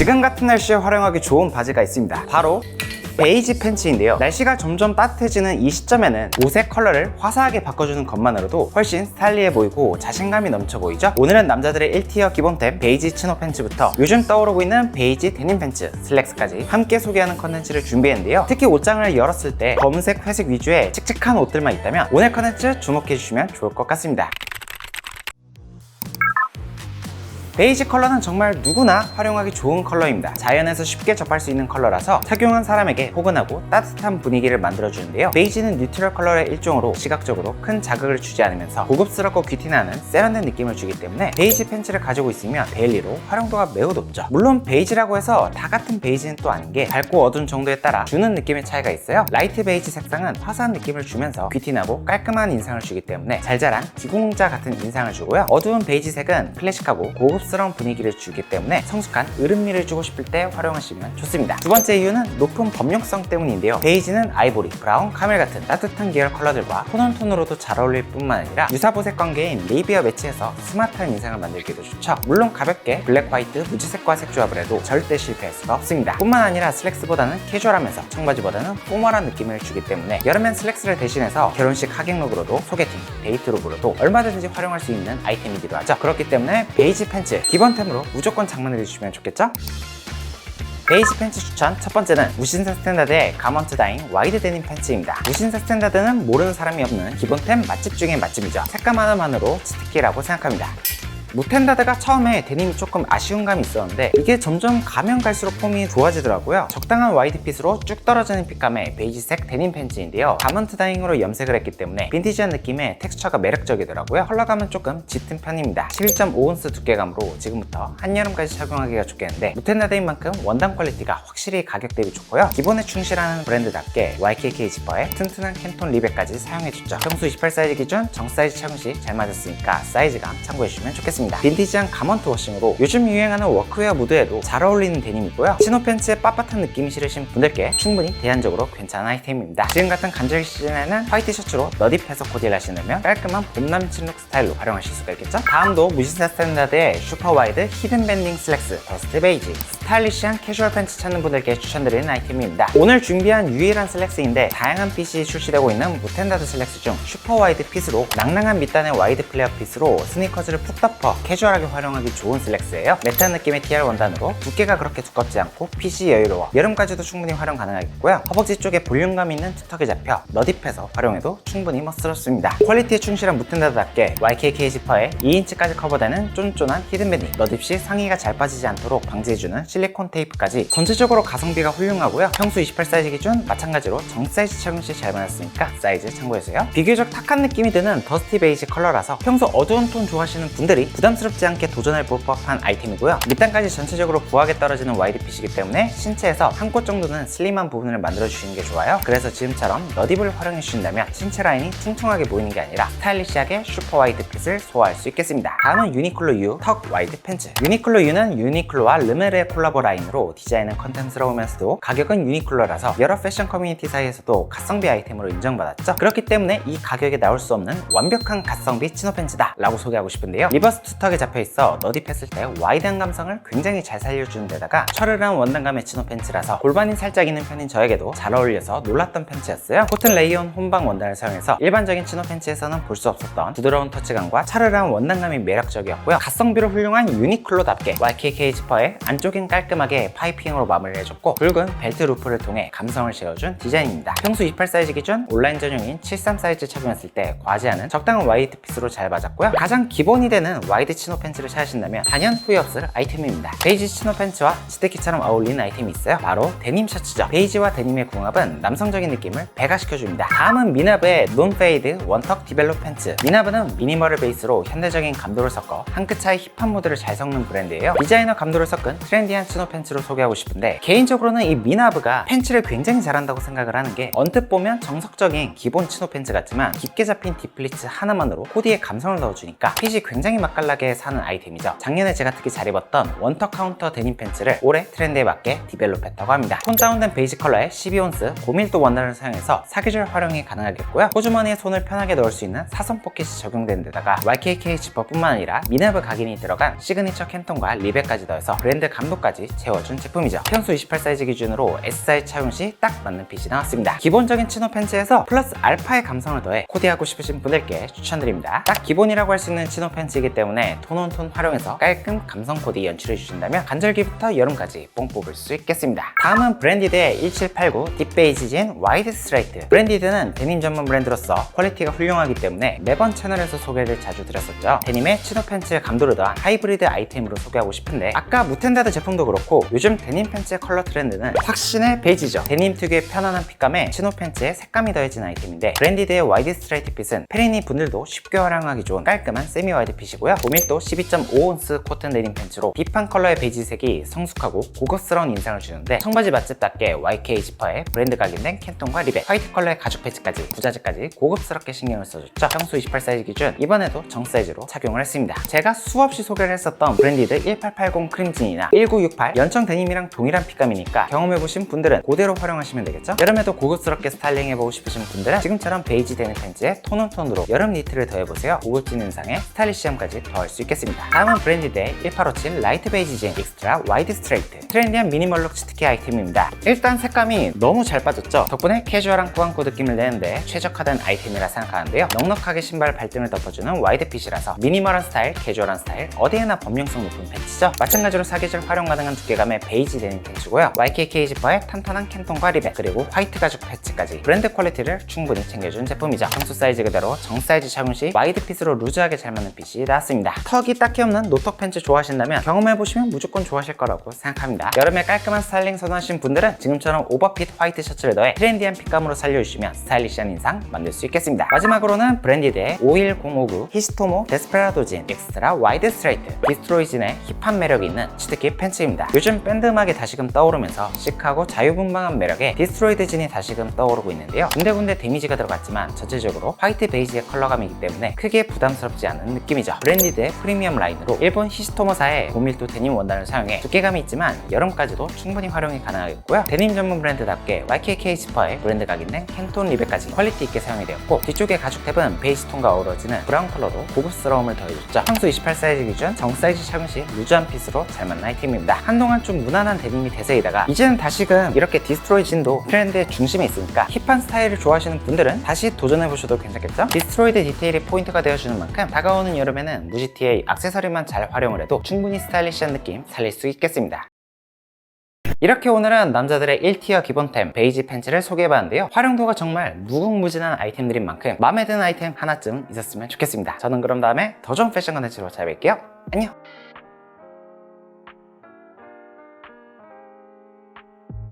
지금 같은 날씨에 활용하기 좋은 바지가 있습니다. 바로 베이지 팬츠인데요. 날씨가 점점 따뜻해지는 이 시점에는 옷의 컬러를 화사하게 바꿔주는 것만으로도 훨씬 스타일리해 보이고 자신감이 넘쳐 보이죠? 오늘은 남자들의 1티어 기본템 베이지 치노 팬츠부터 요즘 떠오르고 있는 베이지 데님 팬츠, 슬랙스까지 함께 소개하는 컨텐츠를 준비했는데요. 특히 옷장을 열었을 때 검은색, 회색 위주의 칙칙한 옷들만 있다면 오늘 컨텐츠 주목해 주시면 좋을 것 같습니다. 베이지 컬러는 정말 누구나 활용하기 좋은 컬러입니다. 자연에서 쉽게 접할 수 있는 컬러라서 착용한 사람에게 포근하고 따뜻한 분위기를 만들어주는데요. 베이지는 뉴트럴 컬러의 일종으로 시각적으로 큰 자극을 주지 않으면서 고급스럽고 귀티나는 세련된 느낌을 주기 때문에 베이지 팬츠를 가지고 있으면 데일리로 활용도가 매우 높죠. 물론 베이지라고 해서 다 같은 베이지는 또 아닌 게 밝고 어두운 정도에 따라 주는 느낌의 차이가 있어요. 라이트 베이지 색상은 화사한 느낌을 주면서 귀티나고 깔끔한 인상을 주기 때문에 잘 자란 기공자 같은 인상을 주고요. 어두운 베이지색은 클래식하고 고급스러운 분위기를 주기 때문에 성숙한 으름미를 주고 싶을 때 활용하시면 좋습니다. 두 번째 이유는 높은 범용성 때문인데요. 베이지는 아이보리, 브라운, 카멜 같은 따뜻한 계열 컬러들과 톤온 톤으로도 잘 어울릴 뿐만 아니라 유사보색 관계인 네이비와 매치해서 스마트한 인상을 만들기도 좋죠. 물론 가볍게 블랙, 화이트, 무지색과 색 조합을 해도 절대 실패할 수가 없습니다. 뿐만 아니라 슬랙스보다는 캐주얼하면서 청바지보다는 포멀한 느낌을 주기 때문에 여름엔 슬랙스를 대신해서 결혼식 하객 룩으로도 소개팅, 데이트 룩으로도 얼마든지 활용할 수 있는 아이템이기도 하죠. 그렇기 때문에 베이지 팬츠 기본템으로 무조건 장만해 주시면 좋겠죠? 베이지 팬츠 추천 첫 번째는 무신사 스탠다드의 가먼트 다잉 와이드 데님 팬츠입니다. 무신사 스탠다드는 모르는 사람이 없는 기본템 맛집 중의 맛집이죠. 색감 하나만으로 치트키라고 생각합니다. 무텐다드가 처음에 데님이 조금 아쉬운 감이 있었는데 이게 점점 가면 갈수록 폼이 좋아지더라고요. 적당한 와이드 핏으로 쭉 떨어지는 핏감의 베이지색 데님 팬츠인데요. 가먼트 다잉으로 염색을 했기 때문에 빈티지한 느낌의 텍스처가 매력적이더라고요. 컬러감은 조금 짙은 편입니다. 11.5온스 두께감으로 지금부터 한여름까지 착용하기가 좋겠는데 무텐다드인 만큼 원단 퀄리티가 확실히 가격 대비 좋고요. 기본에 충실한 브랜드답게 YKK 지퍼에 튼튼한 캔톤 리백까지 사용해줬죠. 평소 28 사이즈 기준 정 사이즈 착용 시 잘 맞았으니까 사이즈감 참고해주시면 좋겠습니다 빈티지한 가먼트 워싱으로 요즘 유행하는 워크웨어 무드에도 잘 어울리는 데님이고요. 치노 팬츠에 빳빳한 느낌이 싫으신 분들께 충분히 대안적으로 괜찮은 아이템입니다. 지금 같은 간절 시즌에는 화이트 셔츠로 너딥해서 코디를 하시려면 깔끔한 봄 남친 룩 스타일로 활용하실 수가 있겠죠? 다음도 무신사 스탠다드의 슈퍼 와이드 히든 밴딩 슬랙스 더스트 베이지 스타일리시한 캐주얼 팬츠 찾는 분들께 추천드리는 아이템입니다 오늘 준비한 유일한 슬랙스인데 다양한 핏이 출시되고 있는 무텐다드 슬랙스 중 슈퍼 와이드 핏으로 낭낭한 밑단의 와이드 플레어 핏으로 스니커즈를 푹 덮어 캐주얼하게 활용하기 좋은 슬랙스예요. 매트한 느낌의 TR 원단으로 두께가 그렇게 두껍지 않고 핏이 여유로워 여름까지도 충분히 활용 가능하겠고요. 허벅지 쪽에 볼륨감 있는 투턱이 잡혀 너딥해서 활용해도 충분히 멋스럽습니다. 퀄리티에 충실한 무텐다드답게 YKK 지퍼에 2인치까지 커버되는 쫀쫀한 히든밴딩 너딥 시 상의가 잘 빠지지 않도록 방지해주는 실 리콘 테이프까지 전체적으로 가성비가 훌륭하고요. 평소 28 사이즈 기준 마찬가지로 정 사이즈 착용 시 잘 맞았으니까 사이즈 참고해주세요. 비교적 탁한 느낌이 드는 더스티 베이지 컬러라서 평소 어두운 톤 좋아하시는 분들이 부담스럽지 않게 도전해 볼 법한 아이템이고요. 밑단까지 전체적으로 부하게 떨어지는 와이드 핏이기 때문에 신체에서 한코 정도는 슬림한 부분을 만들어 주시는 게 좋아요. 그래서 지금처럼 너딥을 활용해 주신다면 신체 라인이 퉁퉁하게 보이는 게 아니라 스타일리시하게 슈퍼 와이드 핏을 소화할 수 있겠습니다. 다음은 유니클로 U 턱 와이드 팬츠. 유니클로 U는 유니클로와 르메르의 콜라 보 라인으로 디자인은 컨텐츠러우면서도 가격은 유니클로라서 여러 패션 커뮤니티 사이에서도 가성비 아이템으로 인정받았죠. 그렇기 때문에 이 가격에 나올 수 없는 완벽한 가성비 치노 팬츠다 라고 소개하고 싶은데요. 리버스 투턱에 잡혀 있어 너딥했을 때 와이드한 감성을 굉장히 잘 살려주는 데다가 철을한 원단감의 치노 팬츠라서 골반이 살짝 있는 편인 저에게도 잘 어울려서 놀랐던 팬츠였어요. 코튼 레이온 혼방 원단을 사용해서 일반적인 치노 팬츠에서는 볼 수 없었던 부드러운 터치감과 차르르한 원단감이 매력적이었고요. 가성비로 훌륭한 유니클로답게 YKK 지퍼에 안쪽엔 깔 끔하게 파이핑으로 마무리해줬고 붉은 벨트 루프를 통해 감성을 채워준 디자인입니다. 평소 28 사이즈 기준 온라인 전용인 73 사이즈 착용했을 때 과지않은 적당한 와이드 핏으로 잘 맞았고요. 가장 기본이 되는 와이드 치노 팬츠를 찾으신다면 단연 후회 없을 아이템입니다. 베이지 치노 팬츠와 치트키처럼 어울리는 아이템이 있어요. 바로 데님 셔츠죠. 베이지와 데님의 궁합은 남성적인 느낌을 배가시켜줍니다. 다음은 미나브의 논페이드 원턱 디벨롭 팬츠. 미나브는 미니멀을 베이스로 현대적인 감도를 섞어 한 끗 차이 힙한 무드를 잘 섞는 브랜드예요. 디자이너 감도를 섞은 트렌디한 치노 팬츠로 소개하고 싶은데 개인적으로는 이 미나브가 팬츠를 굉장히 잘한다고 생각을 하는 게 언뜻 보면 정석적인 기본 치노 팬츠 같지만 깊게 잡힌 딥플리츠 하나만으로 코디에 감성을 넣어주니까 핏이 굉장히 맛깔나 신발나게 사는 아이템이죠. 작년에 제가 특히 잘 입었던 원터 카운터 데님 팬츠를 올해 트렌드에 맞게 디벨롭했다고 합니다. 톤 다운된 베이지 컬러의 12온스 고밀도 원단을 사용해서 사계절 활용이 가능하겠고요. 호주머니에 손을 편하게 넣을 수 있는 사선 포켓이 적용된 데다가 YKK 지퍼뿐만 아니라 미네브 각인이 들어간 시그니처 캔톤과 리벳까지 더해서 브랜드 감도까지 채워준 제품이죠. 평소 28 사이즈 기준으로 S 사이즈 착용 시 딱 맞는 핏이 나왔습니다. 기본적인 치노 팬츠에서 플러스 알파의 감성을 더해 코디하고 싶으신 분들께 추천드립니다. 딱 기본이라고 할 수 있는 치노 팬츠이기 때문에 톤온톤 활용해서 깔끔 감성 코디 연출해 주신다면 간절기부터 여름까지 뽕 뽑을 수 있겠습니다. 다음은 브랜디드의 1789 딥베이지진 와이드 스트라이트. 브랜디드는 데님 전문 브랜드로서 퀄리티가 훌륭하기 때문에 매번 채널에서 소개를 자주 드렸었죠. 데님의 치노 팬츠의 감도를 더한 하이브리드 아이템으로 소개하고 싶은데 아까 무텐다드 제품도 그렇고 요즘 데님 팬츠의 컬러 트렌드는 확신의 베이지죠. 데님 특유의 편안한 핏감에 치노 팬츠에 색감이 더해진 아이템인데 브랜디드의 와이드 스트라이트 핏은 페리니 분들도 쉽게 활용하기 좋은 깔끔한 세미 와이드 핏이고요. 고밀도 12.5온스 코튼 데님 팬츠로 딥한 컬러의 베이지색이 성숙하고 고급스러운 인상을 주는데 청바지 맛집답게 YK 지퍼에 브랜드 각인된 캔톤과 리벳, 화이트 컬러의 가죽 패치까지 부자재까지 고급스럽게 신경을 써줬죠. 평소 28 사이즈 기준 이번에도 정 사이즈로 착용을 했습니다. 제가 수없이 소개를 했었던 브랜디드 1880 크림진이나 1968 연청 데님이랑 동일한 핏감이니까 경험해보신 분들은 그대로 활용하시면 되겠죠? 여름에도 고급스럽게 스타일링해보고 싶으신 분들은 지금처럼 베이지 데님 팬츠에 톤온 톤으로 여름 니트를 더해보세요. 고급진 인상에 스타일리시함까지 더할 수 있겠습니다. 다음은 브랜디드의 1857 라이트 베이지 진 익스트라 와이드 스트레이트 트렌디한 미니멀 룩 치트키 아이템입니다. 일단 색감이 너무 잘 빠졌죠? 덕분에 캐주얼한 꾸안꾸 느낌을 내는데 최적화된 아이템이라 생각하는데요. 넉넉하게 신발 발등을 덮어주는 와이드 핏이라서 미니멀한 스타일, 캐주얼한 스타일, 어디에나 범용성 높은 팬츠죠? 마찬가지로 사계절 활용 가능 한 두께감의 베이지 데님 팬츠고요. YKK 지퍼에 탄탄한 캔톤과 리벳, 그리고 화이트 가죽 패치까지 브랜드 퀄리티를 충분히 챙겨준 제품이죠. 평소 사이즈 그대로 정 사이즈 착용 시 와이드 핏으로 루즈하게 잘 맞는 핏이 나왔습니다. 턱이 딱히 없는 노턱 팬츠 좋아하신다면 경험해보시면 무조건 좋아하실 거라고 생각합니다. 여름에 깔끔한 스타일링 선호하시는 분들은 지금처럼 오버핏 화이트 셔츠를 더해 트렌디한 핏감으로 살려주시면 스타일리시한 인상 만들 수 있겠습니다. 마지막으로는 브랜디드의 51059 히스토모 데스페라도진 엑스트라 와이드 스트레이트 디스트로이진의 힙한 매력이 있는 치트키 팬츠입니다. 요즘 밴드 음악이 다시금 떠오르면서 시크하고 자유분방한 매력에 디스트로이드 진이 다시금 떠오르고 있는데요. 군데군데 데미지가 들어갔지만 전체적으로 화이트 베이지의 컬러감이기 때문에 크게 부담스럽지 않은 느낌이죠. 브랜디드의 프리미엄 라인으로 일본 히스토모사의 고밀도 데님 원단을 사용해 두께감이 있지만 여름까지도 충분히 활용이 가능하겠고요. 데님 전문 브랜드답게 YKK 지퍼에 브랜드 각인된 캔톤 리벳까지 퀄리티 있게 사용이 되었고 뒤쪽의 가죽 탭은 베이지 톤과 어우러지는 브라운 컬러로 고급스러움을 더해줬죠. 평소 28 사이즈 기준 정 사이즈 착용 시 루즈한 핏으로 잘 맞는 아이템입니다. 한동안 좀 무난한 데님이 대세이다가 이제는 다시금 이렇게 디스트로이 진도 트렌드의 중심에 있으니까 힙한 스타일을 좋아하시는 분들은 다시 도전해보셔도 괜찮겠죠? 디스트로이드 디테일이 포인트가 되어주는 만큼 다가오는 여름에는 무지티의 악세서리만 잘 활용을 해도 충분히 스타일리시한 느낌 살릴 수 있겠습니다. 이렇게 오늘은 남자들의 1티어 기본템 베이지 팬츠를 소개해봤는데요. 활용도가 정말 무궁무진한 아이템들인 만큼 마음에 드는 아이템 하나쯤 있었으면 좋겠습니다. 저는 그럼 다음에 더 좋은 패션 컨텐츠로 찾아뵐게요. 안녕!